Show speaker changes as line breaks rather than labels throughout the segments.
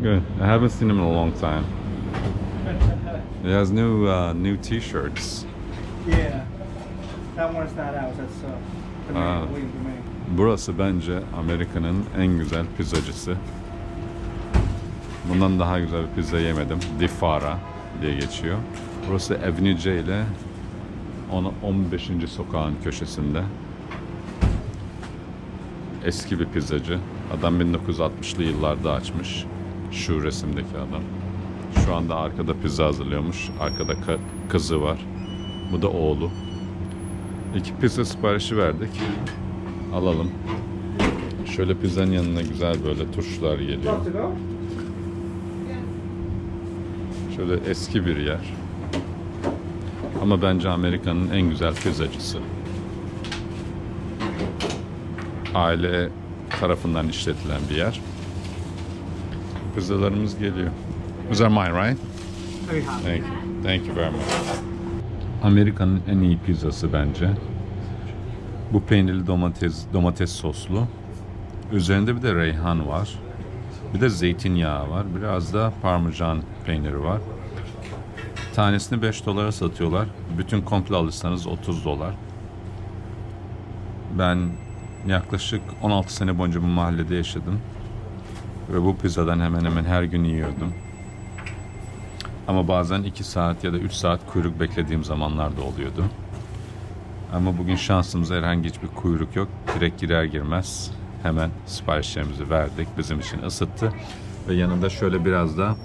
Good. I haven't seen him in a long time. He has new uh, new T-shirts.
Yeah. That one's not ours. That's uh, the William Domain.
Burası bence Amerika'nın en güzel pizzacısı. Bundan daha güzel bir pizza yemedim. Di Fara diye geçiyor. Burası Avenue C ile onu 15. sokağın köşesinde. Eski bir pizzacı. Adam 1960'lı yıllarda açmış. Şu resimdeki adam. Şu anda arkada pizza hazırlıyormuş. Arkada ka- kızı var. Bu da oğlu. İki pizza siparişi verdik. Alalım. Şöyle pizzanın yanına güzel böyle turşular geliyor. Şöyle eski bir yer. Ama bence Amerika'nın en güzel pizzacısı. Aile tarafından işletilen bir yer. Pizzalarımız geliyor. These are mine, right?
Very.
Thank you. Thank you very much. Amerika'nın en iyi pizzası bence. Bu peynirli domates domates soslu. Üzerinde bir de reyhan var. Bir de zeytinyağı var. Biraz da parmesan peyniri var. Tanesini 5 dolara satıyorlar. Bütün komple alırsanız 30 dolar. Ben yaklaşık 16 sene boyunca bu mahallede yaşadım. Ve bu pizzadan hemen hemen her gün yiyordum. Ama bazen 2 saat ya da 3 saat kuyruk beklediğim zamanlar da oluyordu. Ama bugün şansımıza herhangi hiçbir kuyruk yok. Direkt girer girmez hemen siparişlerimizi verdik. Bizim için ısıttı. Ve yanında şöyle biraz da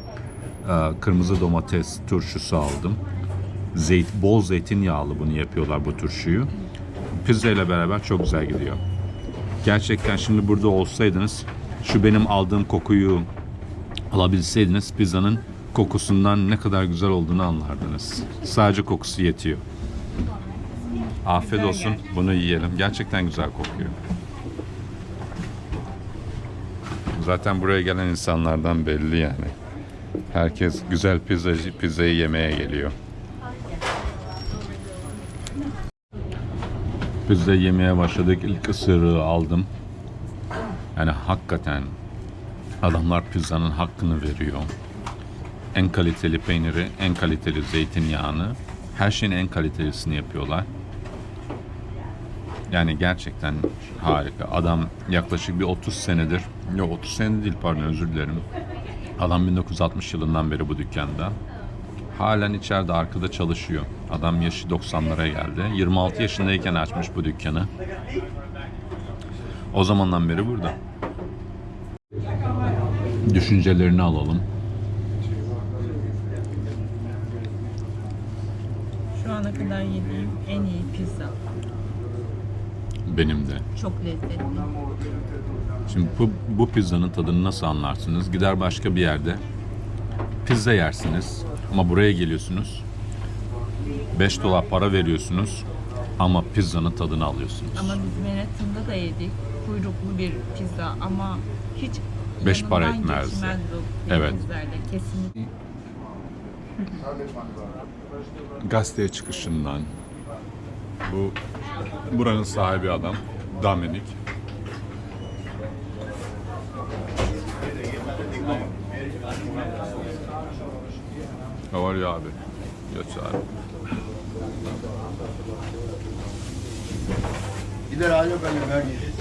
e, kırmızı domates turşusu aldım. Zeyt, bol zeytinyağlı bunu yapıyorlar bu turşuyu. Pizza ile beraber çok güzel gidiyor. Gerçekten şimdi burada olsaydınız şu benim aldığım kokuyu alabilseydiniz pizzanın kokusundan ne kadar güzel olduğunu anlardınız. Sadece kokusu yetiyor. Afiyet olsun. Bunu yiyelim. Gerçekten güzel kokuyor. Zaten buraya gelen insanlardan belli yani. Herkes güzel pizzacı pizzayı yemeye geliyor. Pizza yemeye başladık. İlk ısırığı aldım. Yani hakikaten adamlar pizzanın hakkını veriyor. En kaliteli peyniri, en kaliteli zeytinyağını, her şeyin en kalitelisini yapıyorlar. Yani gerçekten harika. Adam yaklaşık bir 30 senedir, yok 30 sene değil pardon özür dilerim. Adam 1960 yılından beri bu dükkanda. Halen içeride arkada çalışıyor. Adam yaşı 90'lara geldi. 26 yaşındayken açmış bu dükkanı. O zamandan beri burada. Düşüncelerini alalım.
Şu ana kadar yediğim en iyi pizza.
Benim de.
Çok lezzetli.
Şimdi bu, bu pizzanın tadını nasıl anlarsınız? Gider başka bir yerde pizza yersiniz ama buraya geliyorsunuz. 5 dolar para veriyorsunuz ama pizzanın tadını alıyorsunuz.
Ama biz Manhattan'da da yedik. Kuyruklu bir pizza ama hiç
Beş para
yanından
etmezdi.
geçmezdi o
Evet.
pizzayla. Kesinlikle.
Gazete çıkışından bu buranın sahibi adam Dominik. How are you abi? Geç abi.
Gider hala böyle vergi.